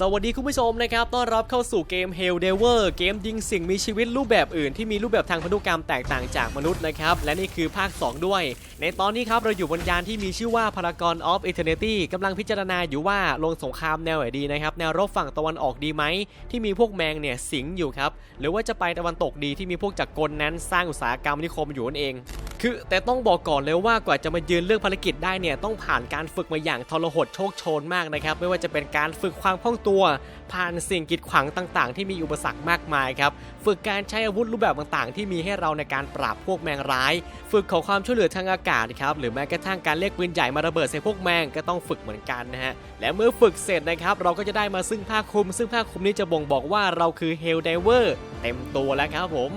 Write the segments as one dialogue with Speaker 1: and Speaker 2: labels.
Speaker 1: สวัสดีคุณผู้ชมนะครับ ต้อนรับเข้าสู่เกม Hell d e v e r เกมยิงสิ่งมีชีวิตรูปแบบอื่นที่มีรูปแบบทางพันธุกรรมแตกต่างจากมนุษย์นะครับ และนี่คือภาค 2 ด้วย ในตอนนี้ครับ เราอยู่บนยานที่มีชื่อว่า Paragon of Eternity กำลังพิจารณาอยู่ว่าลงสงครามแนวไหนดีนะครับ แนวรบฝั่งตะวันออกดีไหม ที่มีพวกแมงเนี่ยสิงอยู่ครับ หรือว่าจะไปตะวันตกดีที่มีพวกจักรกลนั้นสร้างอุตสาหกรรมนิคมอยู่นั่นเองคือแต่ต้องบอกก่อนเลยว่ากว่าจะมายืนเรื่องภารกิจได้เนี่ยต้องผ่านการฝึกมาอย่างทรหดโชคโชนมากนะครับไม่ว่าจะเป็นการฝึกความคล่องตัว ผ่านสิ่งกีดขวางต่างๆ ที่มีอุปสรรคมากมายครับ ฝึกการใช้อาวุธรูปแบบต่างๆ ที่มีให้เราในการปราบพวกแมงร้าย ฝึกขอความช่วยเหลือทางอากาศครับ หรือแม้กระทั่งการเรียกปืนใหญ่มาระเบิดใส่พวกแมงก็ต้องฝึกเหมือนกันนะฮะ และเมื่อฝึกเสร็จนะครับ เราก็จะได้มาซึ่งผ้าคลุม ซึ่งผ้าคลุมนี้จะบ่งบอกว่าเราคือเฮลไดเวอร์เต็มตัวแล้วครับผม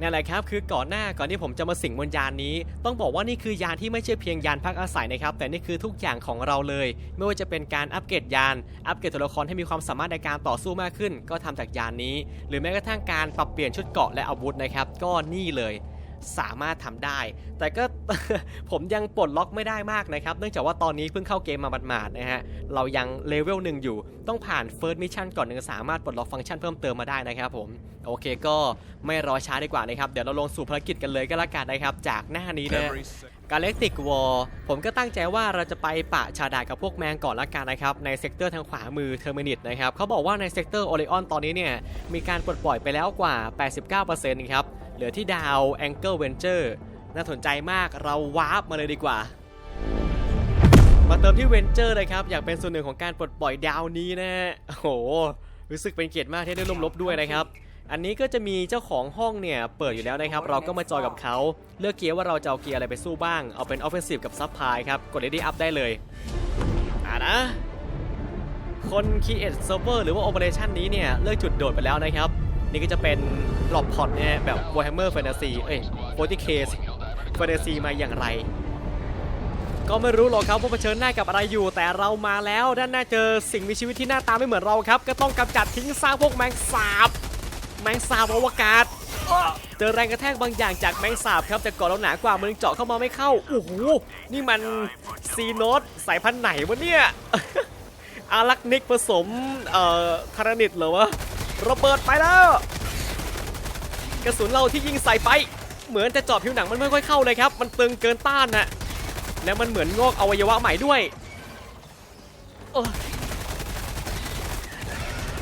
Speaker 1: นั่นแหละครับคือก่อนหน้าก่อนที่ผมจะมาสิงบนยานนี้ ต้องบอกว่านี่คือยานที่ไม่ใช่เพียงยานพักอาศัยนะครับแต่นี่คือทุกอย่างของเราเลย ไม่ว่าจะเป็นการอัปเกรดยาน อัปเกรดตัวละครให้มีความสามารถในการต่อสู้มากขึ้น ก็ทำจากยานนี้ หรือแม้กระทั่งการปรับเปลี่ยนชุดเกราะและอาวุธนะครับก็นี่เลย สามารถทำได้ แต่ก็ผมยังปลดล็อกไม่ได้มากนะครับ เนื่องจากว่าตอนนี้เพิ่งเข้าเกมมาหมาดๆนะฮะ เรายังเลเวลหนึ่งอยู่ ต้องผ่าน First Mission ก่อนถึงจะสามารถปลดล็อกฟังก์ชันเพิ่มเติมมาได้นะครับผม โอเคก็ไม่รอช้าดีกว่านะครับ เดี๋ยวเราลงสู่ภารกิจกันเลยก็แล้วกันนะครับ จากหน้านี้นะ
Speaker 2: Every second.
Speaker 1: กาเล็กติกวอลผมก็ตั้งใจว่าเราจะไปปะชาดากับพวกแมงก่อนละกันนะครับ ในเซกเตอร์ทางขวามือเทอร์มินิตนะครับเขาบอกว่าในเซกเตอร์โอเลออนตอนนี้เนี่ยมีการปลดปล่อยไปแล้วกว่า 89%ครับ เหลือที่ดาวแองเกิลเวนเจอร์น่าสนใจมากเราวาร์ปมาเลยดีกว่า มาเติมที่เวนเจอร์เลยครับ อยากเป็นส่วนหนึ่งของการปลดปล่อยดาวนี้นะฮะโอ้โห รู้สึกเป็นเกียรติมากที่ได้ร่วมรบด้วยนะครับ อันนี้ก็จะมีเจ้าของห้องเนี่ยเปิดอยู่แล้วนะครับ เราก็มาจอยกับเขาเลือกเกียร์ว่าเราจะเอาเกียร์อะไรไปสู้บ้าง เอาเป็น offensive กับ sub พายครับ กด ready up ได้เลยอ่านะคน create server หรือว่า operation นี้เนี่ยเลือกจุดโดดไปแล้วนะครับ นี่ก็จะเป็นหลอบพอดเนี่ยแบบ Warhammer Fantasy เอ้ย 40k Fantasy มาอย่างไร ก็ไม่รู้หรอกครับว่าเผชิญหน้ากับอะไรอยู่ แต่เรามาแล้วด้านหน้าเจอสิ่งมีชีวิตที่หน้าตาไม่เหมือนเราครับ ก็ต้องกำจัดทิ้งซากพวกแมงสาบ แมงสาบอวกาศเจอแรงกระแทกบางอย่างจากแมงสาบครับแต่ก่อนเราหนากว่ามันยังเจาะเข้ามาไม่เข้าโอ้โหนี่มันซีโนตสายพันธุ์ไหนวะเนี่ยอารักนิกผสมเอ่อคารานิดเหรอวะ ระเบิดไปแล้ว กระสุนเราที่ยิงใส่ไป เหมือนจะเจาะผิวหนังมันไม่ค่อยเข้าเลยครับ มันตึงเกินต้านนะและมันเหมือนงอกอวัยวะใหม่ด้วย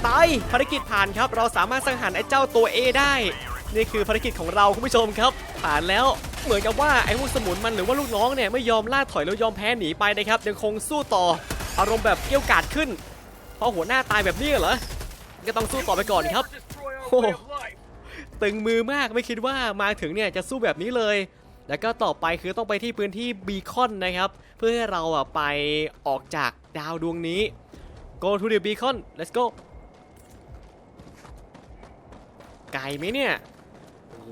Speaker 1: ตายภารกิจผ่านครับ เราสามารถสังหารไอ้เจ้าตัว A ได้ นี่คือภารกิจของเราคุณผู้ชมครับ ผ่านแล้วเหมือนกับว่าไอ้พวกสมุนมันหรือว่าลูกน้องเนี่ยไม่ยอมล่าถอยแล้วยอมแพ้หนีไปนะครับยังคงสู้ต่ออารมณ์แบบเกี้ยวกาดขึ้น เพราะหัวหน้าตายแบบนี้เหรอ ก็ต้องสู้ต่อไปก่อนครับ
Speaker 2: Destroy our way of life.
Speaker 1: ตึงมือมากไม่คิดว่ามาถึงเนี่ยจะสู้แบบนี้เลย แล้วก็ต่อไปคือต้องไปที่พื้นที่บีคอนนะครับ เพื่อให้เราอะไปออกจากดาวดวงนี้ go to the beacon let's go ไกลไหมเนี่ยโอ้โห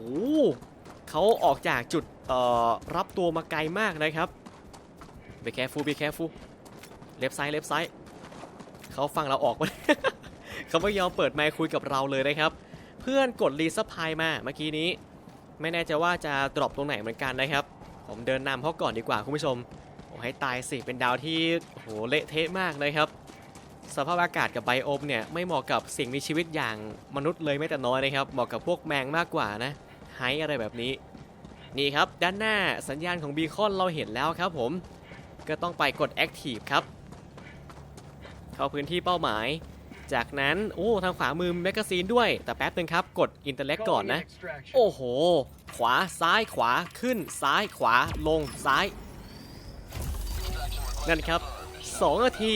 Speaker 1: เขาออกจากจุดเอ่อรับตัวมาไกลมากนะครับ be careful be careful เล็บซ้ายเล็บซ้ายเขาฟังเราออกมา เขาไม่ยอมเปิดไมค์คุยกับเราเลยนะครับ เพื่อนกดรีสพายมาเมื่อกี้นี้ ไม่แน่ใจว่าจะดรอปตรงไหนเหมือนกันนะครับ ผมเดินนำเขาก่อนดีกว่าคุณผู้ชมโอ้ให้ตายสิเป็นดาวที่โอ้โหเละเทะมากเลยครับ สภาพอากาศกับไบโอมเนี่ยไม่เหมาะกับสิ่งมีชีวิตอย่างมนุษย์เลยไม่แต่น้อยนะครับเหมาะกับพวกแมงมากกว่านะไฮอะไรแบบนี้ นี่ครับด้านหน้าสัญญาณของบีคอนเราเห็นแล้วครับผมก็ต้องไปกด Active ครับ เข้าพื้นที่เป้าหมาย จากนั้น โอ้ทางขวามือแมกกาซีนด้วย แต่แป๊บนึงครับกดอินเตอร์เล็กก่อนนะ
Speaker 2: Calling in extraction.
Speaker 1: โอ้โห ขวาซ้ายขวาขึ้นซ้ายขวาลงซ้าย นั่นครับ 2 นาที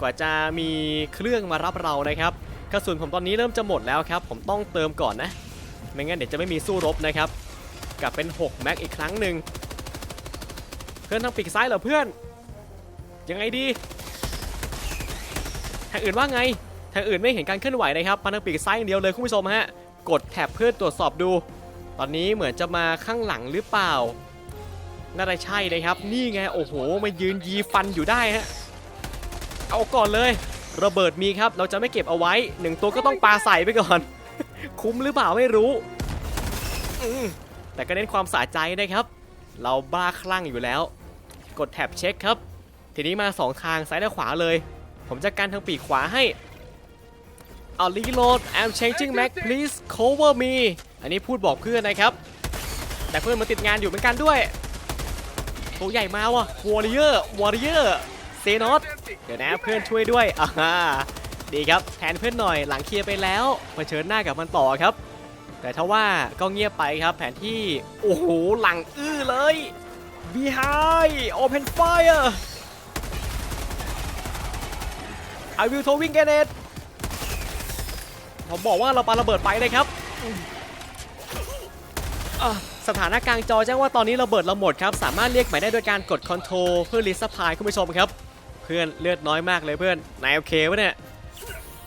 Speaker 1: กว่าจะมีเครื่องมารับเรานะครับกระสุนผมตอนนี้เริ่มจะหมดแล้วครับ ผมต้องเติมก่อนนะ ไม่งั้นเดี๋ยวจะไม่มีสู้รบนะครับ กลับเป็น 6 แม็กอีกครั้งหนึ่งเพื่อนทางปีกซ้ายเหรอเพื่อน ยังไงดีทางอื่นว่าไงทางอื่นไม่เห็นการเคลื่อนไหวนะครับมาทางปีกซ้ายอย่างเดียวเลยคุณผู้ชมฮะกดแท็บเพื่อตรวจสอบดู ตอนนี้เหมือนจะมาข้างหลังหรือเปล่า น่าจะใช่นะครับ นี่ไงโอ้โหมายืนยีฟันอยู่ได้ฮะเอาก่อนเลย ระเบิดมีครับ เราจะไม่เก็บเอาไว้หนึ่งตัวก็ต้องปาใส่ไปก่อน คุ้มหรือเปล่าไม่รู้แต่ก็เน้นความสะใจนะครับ เราบ้าคลั่งอยู่แล้ว กดแท็บเช็คครับ ทีนี้มาสองทางซ้ายและขวาเลย ผมจะการทางปีกขวาให้ เอารีโหลด I'm changing mag please cover me อันนี้พูดบอกเพื่อนนะครับ แต่เพื่อนมาติดงานอยู่เหมือนกันด้วย ตัวใหญ่มาว่ะ warrior warrior เซนอสเดี๋ยวนะเพื่อนช่วยด้วยอ่าดีครับแทนเพื่อนหน่อยหลังเคลียร์ไปแล้วเผชิญหน้ากับมันต่อครับ แต่ถ้าว่าก็เงียบไปครับแผนที่โอ้โหหลังอื้อเลย behind open fire I will throwing grenade ผมบอกว่าเราปาระเบิดไปเลยครับสถานะกลางจอแจ้งว่าตอนนี้ระเบิดเราหมดครับ สามารถเรียกหมายได้โดยการกด Ctrl เพื่อรีสปายคุณผู้ชมครับ เพื่อนเลือดน้อยมากเลยเพื่อนนายโอเควะเนี่ย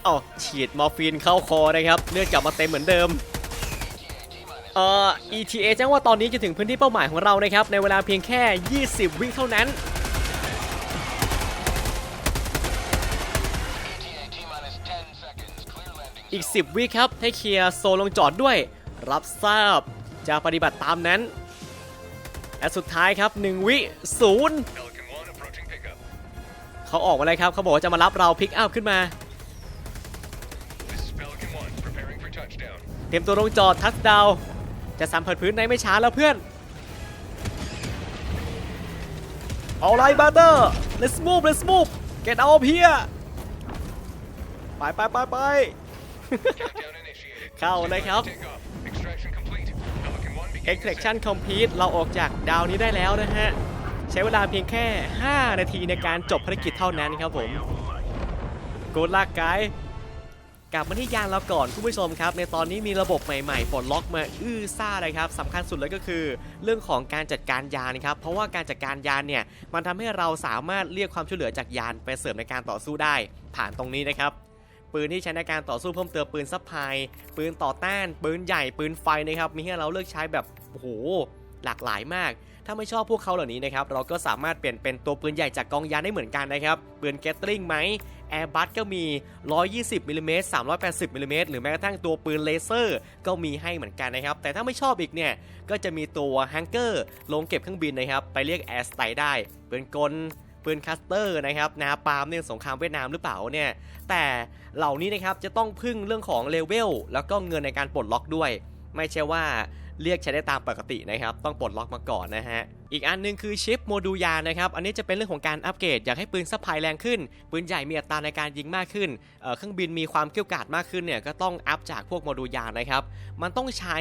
Speaker 1: อ๋อฉีดมอร์ฟีนเข้าคอนะครับเลือดกลับมาเต็มเหมือนเดิมเอ่อ ETA แจ้งว่าตอนนี้จะถึงพื้นที่เป้าหมายของเรานะครับในเวลาเพียงแค่ 20 วิเท่านั้น อีก 10 วิครับ ให้เคลียร์โซนลงจอดด้วย รับทราบ จะปฏิบัติตามนั้น และสุดท้ายครับ 1 วิศูนย์เขาออกมาเลยครับ เขาบอกว่าจะมารับเราพิกอัพขึ้นมา เตรียมตัวลงจอดทัชดาวจะสัมผัสพื้นในไม่ช้าแล้วเพื่อน Alright brother let's move let's move get out of here ไปไปไปไป เข้าเลยครับ
Speaker 2: Take off. Extraction complete. Pelican 1 beginning
Speaker 1: extraction complete เราออกจากดาวนี้ได้แล้วนะฮะ ใช้เวลาเพียงแค่ 5 นาทีในการจบภารกิจเท่านั้นครับผมโกดลากไกด์กลับมาที่ยานเราก่อนคุณผู้ชมครับ ในตอนนี้มีระบบใหม่ๆปลดล็อกมาอื้อซ่าเลยครับสำคัญสุดเลยก็คือ เรื่องของการจัดการยานครับเพราะว่าการจัดการยานเนี่ยมันทำให้เราสามารถเรียกความช่วยเหลือจากยานไปเสริมในการต่อสู้ได้ ผ่านตรงนี้นะครับ ปืนที่ใช้ในการต่อสู้เพิ่มเติมปืนซับพลายปืนต่อต้าน ปืนใหญ่ปืนไฟนะครับมีให้เราเลือกใช้แบบโอ้โหหลากหลายมาก ถ้าไม่ชอบพวกเขาเหล่านี้นะครับเราก็สามารถเปลี่ยนเป็นตัวปืนใหญ่จากกองยานได้เหมือนกันนะครับปืนเกตลิงไหมแอร์บัสก็มี 120มิลลิเมตร380มิลลิเมตรหรือแม้กระทั่งตัวปืนเลเซอร์ ก็มีให้เหมือนกันนะครับ แต่ถ้าไม่ชอบอีกเนี่ย ก็จะมีตัวแฮงเกอร์ลงเก็บเครื่องบินนะครับ ไปเรียกแอร์สไตได้ปืนกล ปืนคัสเตอร์นะครับนาปาล์มเนี่ยสงครามเวียดนามหรือเปล่าเนี่ยแต่เหล่านี้นะครับจะต้องพึ่งเรื่องของเลเวลแล้วก็เงินในการปลดล็อกด้วย ไม่ใช่ว่า เรียกใช้ได้ตามปกตินะครับ ต้องปลดล็อกมาก่อนนะฮะ อีกอันหนึงคือชิปโมดูลยานะครับ อันนี้จะเป็นเรื่องของการอัปเกรด อยากให้ปืนซัพพลายแรงขึ้น ปืนใหญ่มีอัตราในการยิงมากขึ้นเเครื่องบินมีความเกี่ยวกาดมากขึ้นเนี่ยก็ต้องอัพจากพวกโมดูลยานนะครับ มันต้องใช้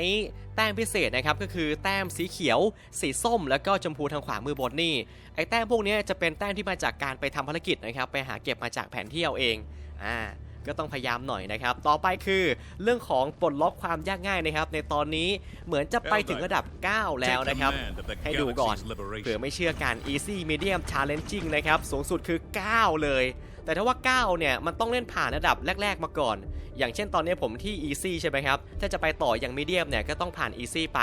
Speaker 1: แต้มพิเศษนะครับ ก็คือแต้มสีเขียว สีส้ม แล้วก็ชมพูทางขวามือบนนี่ ไอ้แต้มพวกนี้จะเป็นแต้มที่มาจากการไปทำภารกิจนะครับ ไปหาเก็บมาจากแผนที่เอาเอง อ่า ก็ต้องพยายามหน่อยนะครับ ต่อไปคือเรื่องของปลดล็อกความยากง่ายนะครับ ในตอนนี้เหมือนจะไปถึงระดับ 9 แล้วนะครับ ให้ดูก่อนเผื่อไม่เชื่อกัน easy medium challenging นะครับ สูงสุดคือ 9 เลย แต่ถ้าว่า 9 เนี่ย มันต้องเล่นผ่านระดับแรก ๆ มาก่อน อย่างเช่นตอนนี้ผมที่ easy ใช่ไหมครับ ถ้าจะไปต่ออย่าง medium เนี่ย ก็ต้องผ่าน easy ไป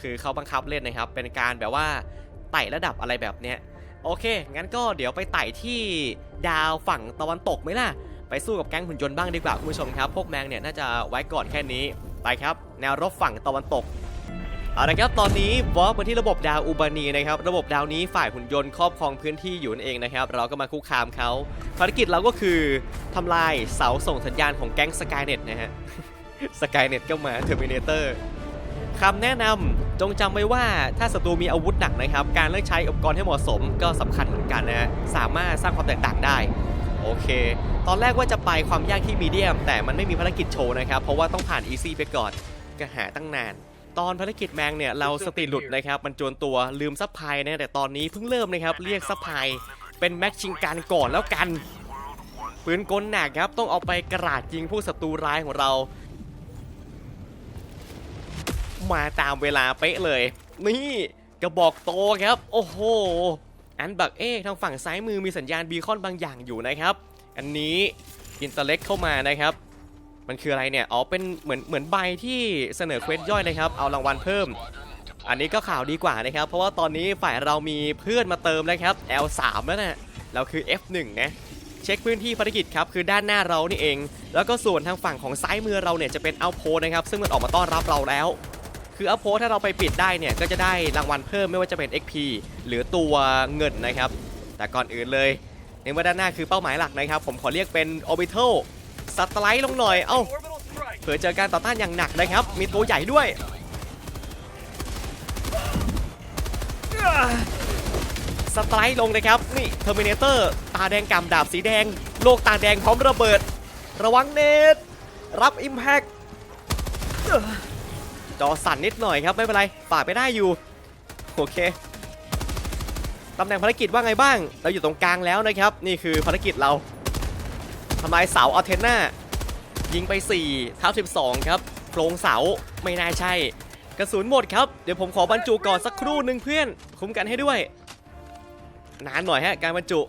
Speaker 1: คือเขาบังคับเล่นนะครับ เป็นการแบบว่าไต่ระดับอะไรแบบเนี้ย โอเค งั้นก็เดี๋ยวไปไต่ที่ดาวฝั่งตะวันตกไหมล่ะ ไปสู้กับแก๊งหุ่นยนต์บ้างดีกว่าคุณผู้ชมครับ พวกแมงเนี่ยน่าจะไว้ก่อนแค่นี้ไปครับ แนวรบฝั่งตะวันตกเอาละครับตอนนี้วอล์กมาที่ระบบดาวอูบานีนะครับระบบดาวนี้ฝ่ายหุ่นยนต์ครอบครองพื้นที่อยู่นั่นเองนะครับเราก็มาคุกคามเขาภารกิจเราก็คือทำลายเสาส่งสัญญาณของแก๊งสกายเน็ตนะฮะสกายเน็ตก็มาเทอร์มินเตอร์คำแนะนำจงจำไว้ว่าถ้าศัตรูมีอาวุธหนักนะครับ การเลือกใช้อุปกรณ์ให้เหมาะสมก็สำคัญเหมือนกันนะฮะสามารถสร้างความแตกต่างได้ โอเค ตอนแรกว่าจะไปความยากที่มีเดียม แต่มันไม่มีภารกิจโชว์นะครับ เพราะว่าต้องผ่านอีซี่ไปก่อนก็หาตั้งนาน ตอนภารกิจแมงเนี่ยเราสติหลุดนะครับมันจวนตัวลืมซัพพลายนะแต่ตอนนี้เพิ่งเริ่มนะครับเรียกซัพพเป็นแม็กชิงการก่อนแล้วกันปืนกลหนักครับต้องเอาไปกระาดยิงผู้ศัตรูร้ายของเรา มาตามเวลาเป๊ะเลย นี่กระบอกโตครับ โอ้โห อันบักเอ๊ะทางฝั่งซ้ายมือมีสัญญาณบีคอนบางอย่างอยู่นะครับ อันนี้อินเตอร์เล็กเข้ามานะครับ มันคืออะไรเนี่ย อ๋อ เป็นเหมือนเหมือนใบที่เสนอเควสย่อยนะครับ เอารางวัลเพิ่ม อันนี้ก็ข่าวดีกว่านะครับ เพราะว่าตอนนี้ฝ่ายเรามีเพื่อนมาเติมแล้วครับ L3 แล้วนะเราคือ F1 นะ เช็คพื้นที่ภารกิจครับ คือด้านหน้าเรานี่เอง แล้วก็ส่วนทางฝั่งของซ้ายมือเราเนี่ยจะเป็นเอาโพนะครับ ซึ่งมันออกมาต้อนรับเราแล้ว คืออัพโพสถ้าเราไปปิดได้เนี่ยก็จะได้รางวัลเพิ่มไม่ว่าจะเป็น XP หรือตัวเงินนะครับ แต่ก่อนอื่นเลยในเมื่อด้านหน้าคือเป้าหมายหลักนะครับ ผมขอเรียกเป็น orbital s a t e l l i t ลงหน่อย เอ้าเผื่อเจอการต่อต้านอย่างหนักนะครับ มีตัวใหญ่ด้วยสไตร์ลงนะครับ นี่เทอร์มินเตอร์ตาแดงกำดาบสีแดง โลกตาแดงพร้อมระเบิด ระวังเนตรับอิมแพค จอสั่นนิดหน่อยครับ ไม่เป็นไรฝ่าไปได้อยู่ โอเคตำแหน่งภารกิจว่าไงบ้าง เราอยู่ตรงกลางแล้วนะครับ นี่คือภารกิจเราทำลายเสาอัลเทนนายิงไป4ทับ12 ครับโครงเสาไม่น่าใช่ กระสุนหมดครับ เดี๋ยวผมขอบรรจุก่อนสักครู่หนึ่งเพื่อน คุ้มกันให้ด้วย นานหน่อยฮะการบรรจุ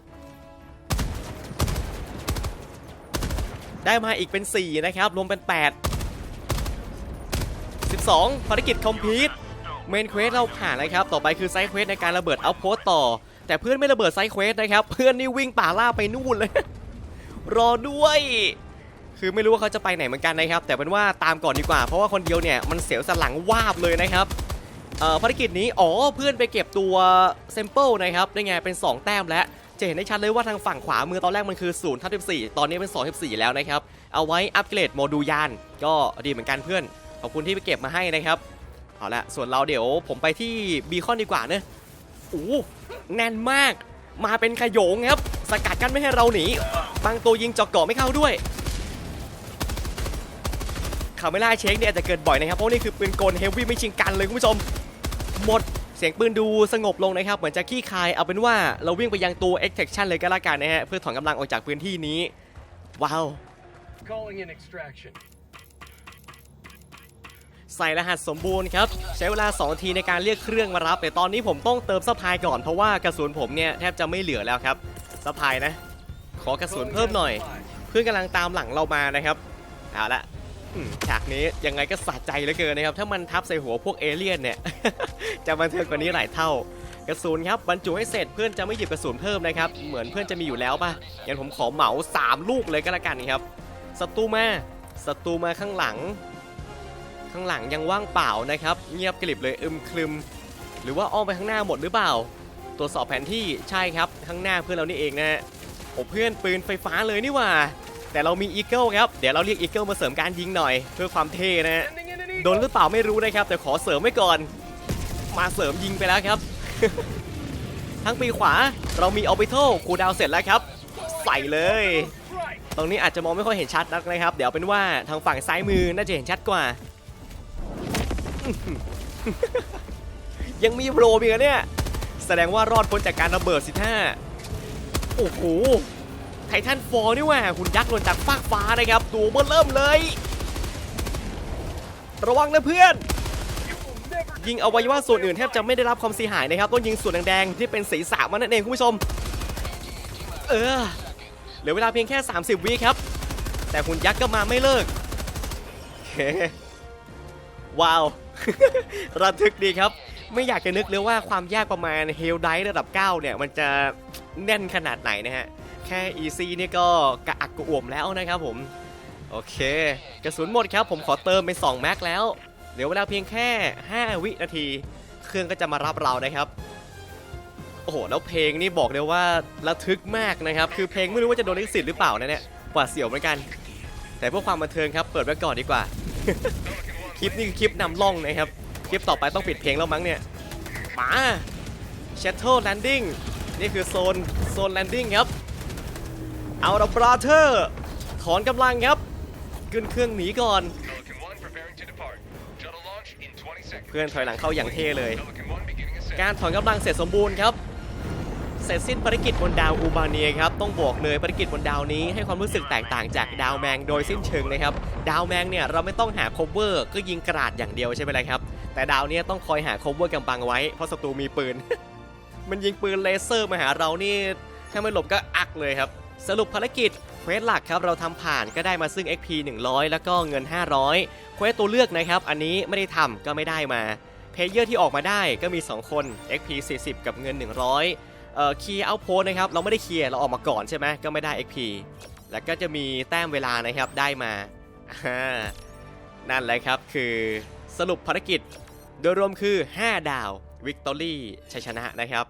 Speaker 1: ได้มาอีกเป็น 4 นะครับ รวมเป็น 8 12 ภารกิจคอมพลีทเมนเควสเราผ่านนะครับ ต่อไปคือไซเควสในการระเบิดเอาโพสต่อ แต่เพื่อนไม่ระเบิดไซเควสนะครับ เพื่อนนี่วิ่งป่าล่าไปนู่นเลย รอด้วย คือไม่รู้ว่าเขาจะไปไหนเหมือนกันนะครับ แต่เป็นว่าตามก่อนดีกว่า เพราะว่าคนเดียวเนี่ยมันเสียวสลังวาบเลยนะครับภารกิจนี้ อ๋อ เพื่อนไปเก็บตัวเซมเปิลนะครับได้ไง เป็น 2 แต้มแล้ว จะเห็นได้ชัดเลยว่าทางฝั่งขวามือตอนแรกมันคือ0ทับ14ตอนนี้เป็น2 14แล้วนะครับ เอาไว้อัปเกรดโมดูลยาน ก็ดีเหมือนกันเพื่อน ขอบคุณที่ไปเก็บมาให้นะครับเอาละส่วนเราเดี๋ยวผมไปที่บีคอนดีกว่าเนอะโอ้แน่นมากมาเป็นขยงครับ สกัดกันไม่ให้เราหนีบางตัวยิงเจอกเกาะไม่เข้าด้วยคาเมล่าเช็คเนี่ยอาจจะเกิดบ่อยนะครับ เพราะนี่คือปืนกลเฮฟวี่ไม่ชิงกันเลยคุณผู้ชม หมดเสียงปืนดูสงบลงนะครับ เหมือนจะขี้คายเอาเป็นว่าเราวิ่งไปยังตัว extraction เลยก็แล้วกันนะฮะ เพื่อถอนกำลังออกจากพื้นที่นี้ ว้าว
Speaker 2: Calling in extraction.
Speaker 1: ใส่รหัสสมบูรณ์ครับใช้เวลา2นาทีในการเรียกเครื่องมารับ แต่ตอนนี้ผมต้องเติมสะพายก่อนเพราะว่ากระสุนผมเนี่ยแทบจะไม่เหลือแล้วครับสะพายนะ ขอกระสุนเพิ่มหน่อย เพื่อนกำลังตามหลังเรามานะครับเอาละฉากนี้ยังไงก็สะใจเหลือเกินนะครับ ถ้ามันทับใส่หัวพวกเอเลี่ยนเนี่ย จะบันเทิงกว่านี้หลายเท่ากระสุนครับบรรจุให้เสร็จเพื่อนจะไม่หยิบกระสุนเพิ่มนะครับ เหมือนเพื่อนจะมีอยู่แล้วป่ะงั้นผมขอเหมา 3 ลูกเลยก็แล้วกันครับศัตรูมาศัตรูมาข้างหลัง ข้างหลังยังว่างเปล่านะครับ เงียบกริบเลยอึมครึม หรือว่าอ้อมไปข้างหน้าหมดหรือเปล่า ตรวจสอบแผนที่ใช่ครับข้างหน้าเพื่อนเรานี่เองนะโอ้เพื่อนปืนไฟฟ้าเลยนี่ว่า แต่เรามีอีเกิลครับเดี๋ยวเราเรียกอีเกิลมาเสริมการยิงหน่อย เพื่อความเท่นะโดนหรือเปล่าไม่รู้นะครับ แต่ขอเสริมไว้ก่อน มาเสริมยิงไปแล้วครับ ทั้งปีขวาเรามีออร์บิทัลคูดาวเสร็จแล้วครับ ใส่เลยตรงนี้อาจจะมองไม่ค่อยเห็นชัดนักนะครับ เดี๋ยวเป็นว่าทางฝั่งซ้ายมือน่าจะเห็นชัดกว่า ยังมีโปรมีกันเนี่ย แสดงว่ารอดพ้นจากการระเบิดสิท่าโอ้โห ไททันฟอร์นี่ว่าคุณยักษ์หล่นจากฟากฟ้านะครับตัวเบอร์เริ่มเลย ระวังนะเพื่อน ยิงอวัยวะส่วนอื่นแทบจะไม่ได้รับความเสียหายนะครับ ต้องยิงส่วนแดงๆที่เป็นศีรษะมันนั่นเองคุณผู้ชม เออ เหลือเวลาเพียงแค่ 30 วิครับ แต่หุ่นยักษ์ก็มาไม่เลิกโอเคว้าว ระทึกดีครับ ไม่อยากจะนึกเลยว่าความยากประมาณเฮลไดระดับ 9 เนี่ย มันจะแน่นขนาดไหนนะฮะ แค่อีซีเนี่ยก็กระอักกระอ่วมแล้วนะครับผม โอเค กระสุนหมดครับ ผมขอเติมเป็น2แม็กแล้วเหลือเวลาเพียงแค่ 5 วินาที เครื่องก็จะมารับเรานะครับ โอ้โห แล้วเพลงนี่บอกเลยว่าระทึกมากนะครับ คือเพลงไม่รู้ว่าจะโดนลิขสิทธิ์หรือเปล่านะเนี่ยหวาดเสียวเหมือนกัน แต่เพื่อความบันเทิงครับ เปิดไว้ก่อนดีกว่า คลิปนี้คือคลิปนำล่องนะครับ คลิปต่อไปต้องปิดเพลงแล้วมั้งเนี่ยมา Shuttle Landing นี่คือโซนโซน Landing ครับเอาละบราเธอร์ถอนกำลังครับขึ้นเครื่องหนีก่อน เพื่อนถอยหลังเข้าอย่างเท่เลย การถอนกำลังเสร็จสมบูรณ์ครับ เสร็จสิ้นภารกิจบนดาวอูบาเนียครับต้องบอกเลยภารกิจบนดาวนี้ให้ความรู้สึกแตกต่างจากดาวแมงโดยสิ้นเชิงนะครับดาวแมงเนี่ยเราไม่ต้องหา cover ก็ยิงกระดาษอย่างเดียวใช่ไหมล่ะครับ แต่ดาวนี้ต้องคอยหา cover กำบังไว้เพราะศัตรูมีปืน มันยิงปืนเลเซอร์มาหาเรานี่ถ้าไม่หลบก็อักเลยครับ สรุปภารกิจเควสหลักครับเราทำผ่านก็ได้มาซึ่ง XP 100 แล้วก็เงิน 500เควสตัวเลือกนะครับอันนี้ไม่ได้ทำก็ไม่ได้มาเพลเยอร์ที่ออกมาได้ก็มี 2 คน XP 40 กับเงิน 100 เอ่อคีย์เอาโพสนะครับเราไม่ได้เคลียร์เราออกมาก่อนใช่ไหมก็ไม่ได้ XP แล้วก็จะมีแต้มเวลานะครับได้มาานั่นแหละครับคือสรุปภารกิจโดยรวมคือ 5 ดาววิกตอรี่ชัยชนะนะครับ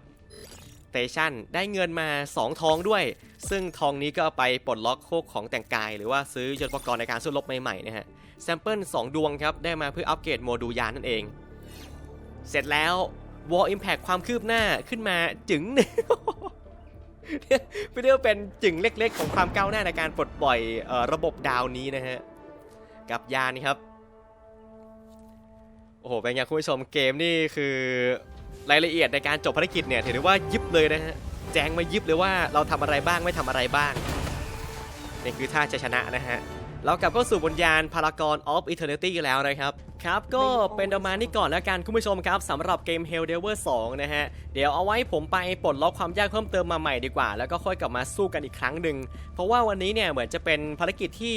Speaker 1: สเตชันได้เงินมา 2 ทองด้วย ซึ่งทองนี้ก็เอาไปปลดล็อกโคกของแต่งกาย หรือว่าซื้อยนต์อุปกรณ์ในการสู้รบใหม่ๆนะฮะแซมเปิล2ดวงครับ ได้มาเพื่ออัปเกรดโมดูลยานนั่นเอง เสร็จแล้ว War Impact ความคืบหน้าขึ้นมาจึงไม่ได้ว่าเป็นจึงเล็กๆ ของความก้าวหน้าในการปลดปล่อยออระบบดาวนี้นะฮะ กับยานนี้ครับ โอ้โห เป็นไงคุณผู้ชมเกมนี่คือรายละเอียดในการจบภารกิจเนี่ยถือได้ว่ายิบเลยนะฮะ แจ้งมายิบเลยว่าเราทำอะไรบ้างไม่ทำอะไรบ้างนี่คือท่าจะชนะนะฮะ เรากลับเข้าสู่บนยานพารากอนออฟอิเทอร์เนตี้แล้วนะครับ ครับ ก็เป็นประมาณนี้ก่อนแล้วกันคุณผู้ชมครับสำหรับเกม Hell d e v e r 2 นะฮะ เดี๋ยวเอาไว้ผมไปปลดล็อกความยากเพิ่มเติมมาใหม่ดีกว่า แล้วก็ค่อยกลับมาสู้กันอีกครั้งหนึ่ง เพราะว่าวันนี้เนี่ยเหมือนจะเป็นภารกิจที่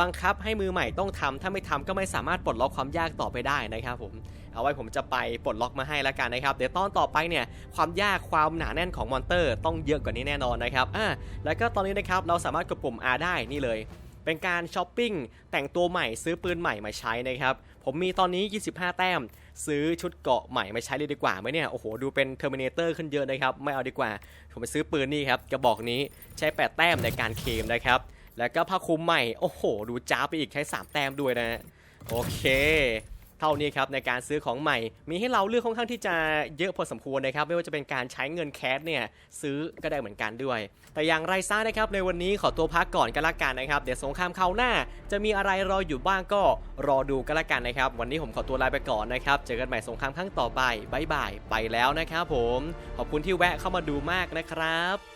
Speaker 1: บังคับให้มือใหม่ต้องทำถ้าไม่ทำก็ไม่สามารถปลดล็อกความยากต่อไปได้นะครับผมเอาไว้ผมจะไปปลดล็อกมาให้แล้วกันนะครับ เดี๋ยวตอนต่อไปเนี่ยความยากความหนาแน่นของมอนเตอร์ ต้องเยอะกว่านี้แน่นอนนะครับอ่าแล้วก็ตอนนี้นะครับเราสามารถกดปุ่ม R ได้นี่เลย เป็นการช้อปปิ้งแต่งตัวใหม่ซื้อปืนใหม่มาใช้นะครับ ผมมีตอนนี้ 25 แต้ม ซื้อชุดเกราะใหม่มาใช้เลยดีกว่าไหมเนี่ย โอ้โห ดูเป็นเทอร์มินเตอร์ขึ้นเยอะนะครับ ไม่เอาดีกว่า ผมไปซื้อปืนนี่ครับกระบอกนี้ใช้ 8 แต้มในการเคมนะครับ แล้วก็ผ้าคลุมใหม่ โอ้โห ดูจ้าไปอีกใช้ 3 แต้มด้วยนะ โอเค เท่านี้ครับในการซื้อของใหม่ มีให้เราเลือกค่อนข้างที่จะเยอะพอสมควรนะครับไม่ว่าจะเป็นการใช้เงินแคสเนี่ยซื้อก็ได้เหมือนกันด้วย แต่อย่างไรซะนะครับในวันนี้ขอตัวพักก่อนกันละกันนะครับเดี๋ยวสงครามคราวหน้า จะมีอะไรรออยู่บ้างก็รอดูกันละกันนะครับ วันนี้ผมขอตัวลาไปก่อนนะครับเจอกันใหม่สงครามครั้งต่อไปบายบายไปแล้วนะครับผมขอบคุณที่แวะเข้ามาดูมากนะครับ